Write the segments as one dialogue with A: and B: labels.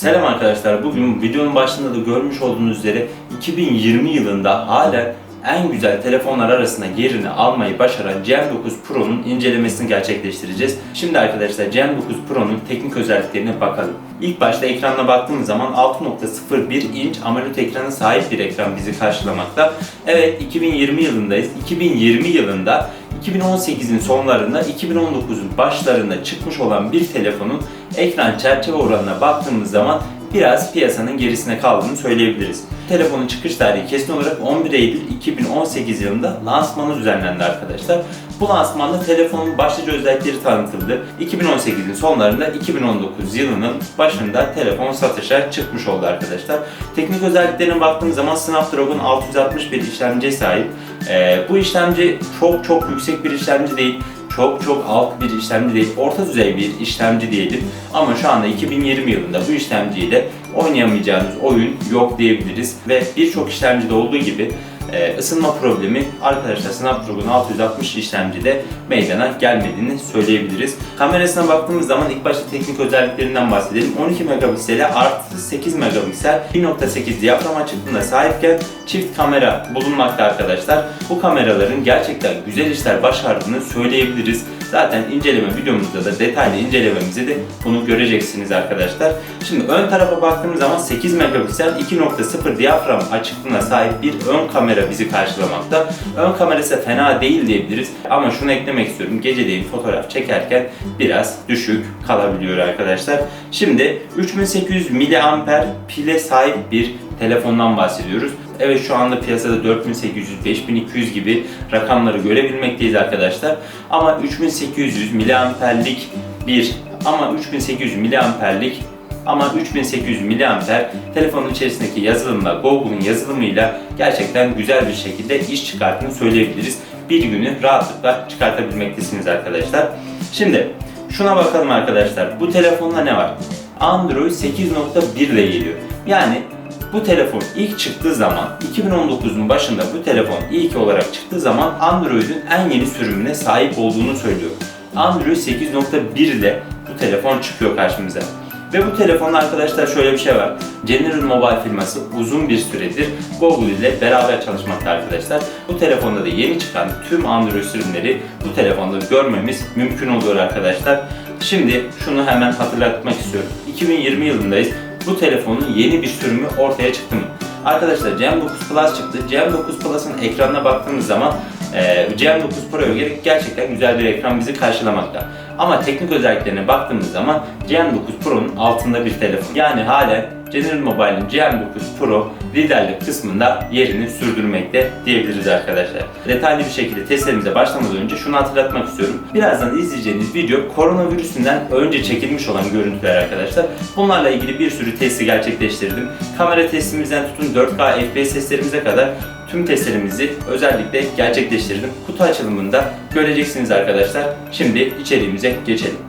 A: Selam arkadaşlar. Bugün videonun başında da görmüş olduğunuz üzere 2020 yılında halen en güzel telefonlar arasında yerini almayı başaran GM9 Pro'nun incelemesini gerçekleştireceğiz. Şimdi arkadaşlar GM9 Pro'nun teknik özelliklerine bakalım. İlk başta ekranına baktığımız zaman 6.01 inç AMOLED ekrana sahip bir ekran bizi karşılamakta. Evet 2020 yılındayız. 2020 yılında 2018'in sonlarında 2019'un başlarında çıkmış olan bir telefonun ekran çerçeve oranına baktığımız zaman biraz piyasanın gerisine kaldığını söyleyebiliriz. Telefonun çıkış tarihi kesin olarak 11 Eylül 2018 yılında lansmanı düzenlendi arkadaşlar. Bu lansmanda telefonun başlıca özellikleri tanıtıldı. 2018'in sonlarında 2019 yılının başında telefon satışa çıkmış oldu arkadaşlar. Teknik özelliklerine baktığımız zaman Snapdragon 661 işlemciye sahip. Ee, bu işlemci çok çok yüksek bir işlemci değil çok çok alt bir işlemci değil, orta düzey bir işlemci diyelim. Ama şu anda 2020 yılında bu işlemciyle oynayamayacağınız oyun yok diyebiliriz. Ve birçok işlemcide olduğu gibi e, ısınma problemi arkadaşlar Snapdragon 660 işlemcide meydana gelmediğini söyleyebiliriz. Kamerasına baktığımız zaman ilk başta teknik özelliklerinden bahsedelim. 12 megapiksele artı 8 megapiksel 1.8 diyafram açıklığına sahipken çift kamera bulunmakta arkadaşlar. Bu kameraların gerçekten güzel işler başardığını söyleyebiliriz. Zaten inceleme videomuzda da detaylı incelememizde de bunu göreceksiniz arkadaşlar. Şimdi ön tarafa baktığımız zaman 8 megapiksel 2.0 diyafram açıklığına sahip bir ön kamera bizi karşılamakta. Ön kamerası fena değil diyebiliriz ama şunu eklemek istiyorum. Geceleyin fotoğraf çekerken biraz düşük kalabiliyor arkadaşlar. Şimdi 3800 mAh pile sahip bir telefondan bahsediyoruz. Evet şu anda piyasada 4800-5200 gibi rakamları görebilmekteyiz arkadaşlar. Ama 3800 miliamperlik bir ama 3800 miliamperlik ama 3800 miliamper telefonun içerisindeki yazılımla Google'un yazılımıyla gerçekten güzel bir şekilde iş çıkarttığını söyleyebiliriz. Bir günü rahatlıkla çıkartabilmektesiniz arkadaşlar. Şimdi şuna bakalım arkadaşlar. Bu telefonda ne var? Android 8.1 ile geliyor. Yani bu telefon ilk çıktığı zaman 2019'un başında bu telefon ilk olarak çıktığı zaman Android'in en yeni sürümüne sahip olduğunu söylüyor. Android 8.1 ile bu telefon çıkıyor karşımıza. Ve bu telefonda arkadaşlar şöyle bir şey var. General Mobile firması uzun bir süredir Google ile beraber çalışmakta arkadaşlar. Bu telefonda da yeni çıkan tüm Android sürümleri bu telefonda görmemiz mümkün oluyor arkadaşlar. Şimdi şunu hemen hatırlatmak istiyorum. 2020 yılındayız bu telefonun yeni bir sürümü ortaya çıktı mı? Arkadaşlar GM9 Plus çıktı. GM9 Plus'ın ekranına baktığımız zaman e, GM9 Pro'ya göre gerçekten güzel bir ekran bizi karşılamakta. Ama teknik özelliklerine baktığımız zaman GM9 Pro'nun altında bir telefon. Yani halen General Mobile'in GM9 Pro liderlik kısmında yerini sürdürmekte diyebiliriz arkadaşlar. Detaylı bir şekilde testlerimize başlamadan önce şunu hatırlatmak istiyorum. Birazdan izleyeceğiniz video koronavirüsünden önce çekilmiş olan görüntüler arkadaşlar. Bunlarla ilgili bir sürü testi gerçekleştirdim. Kamera testimizden tutun 4K FPS testlerimize kadar tüm testlerimizi özellikle gerçekleştirdim. Kutu açılımında göreceksiniz arkadaşlar. Şimdi içeriğimize geçelim.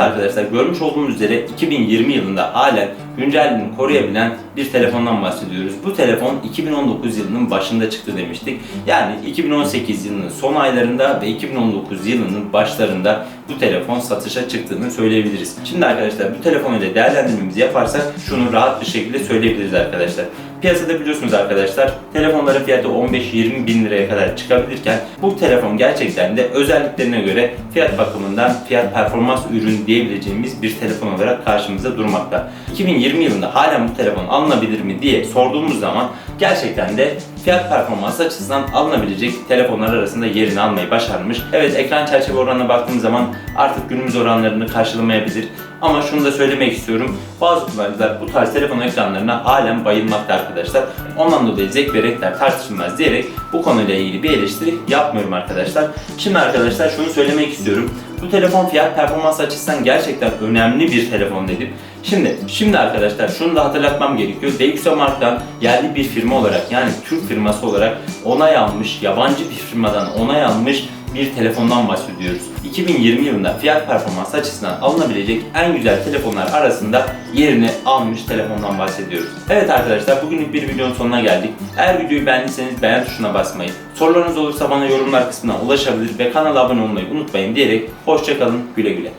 A: Arkadaşlar görmüş olduğunuz üzere 2020 yılında halen güncelliğini koruyabilen bir telefondan bahsediyoruz. Bu telefon 2019 yılının başında çıktı demiştik. Yani 2018 yılının son aylarında ve 2019 yılının başlarında bu telefon satışa çıktığını söyleyebiliriz. Şimdi arkadaşlar bu telefon ile değerlendirmemizi yaparsak şunu rahat bir şekilde söyleyebiliriz arkadaşlar. Piyasada biliyorsunuz arkadaşlar telefonların fiyatı 15-20 bin liraya kadar çıkabilirken bu telefon gerçekten de özelliklerine göre fiyat bakımından fiyat performans ürün diyebileceğimiz bir telefon olarak karşımıza durmakta. 2020 yılında halen bu telefon alınabilir mi diye sorduğumuz zaman gerçekten de fiyat performans açısından alınabilecek telefonlar arasında yerini almayı başarmış. Evet ekran çerçeve oranına baktığımız zaman artık günümüz oranlarını karşılamayabilir. Ama şunu da söylemek istiyorum. Bazı kullanıcılar bu tarz telefon ekranlarına halen bayılmakta arkadaşlar. Ondan dolayı zevk ve renkler tartışılmaz diyerek bu konuyla ilgili bir eleştiri yapmıyorum arkadaşlar. Şimdi arkadaşlar şunu söylemek istiyorum. Bu telefon fiyat performans açısından gerçekten önemli bir telefon dedim. Şimdi, şimdi arkadaşlar şunu da hatırlatmam gerekiyor. Dexomark'tan yerli bir firma olarak yani Türk firması olarak onay almış, yabancı bir firmadan onay almış bir telefondan bahsediyoruz. 2020 yılında fiyat performans açısından alınabilecek en güzel telefonlar arasında yerini almış telefondan bahsediyoruz. Evet arkadaşlar bugünlük bir videonun sonuna geldik. Eğer videoyu beğendiyseniz beğen tuşuna basmayı, sorularınız olursa bana yorumlar kısmına ulaşabilir ve kanala abone olmayı unutmayın diyerek hoşçakalın güle güle.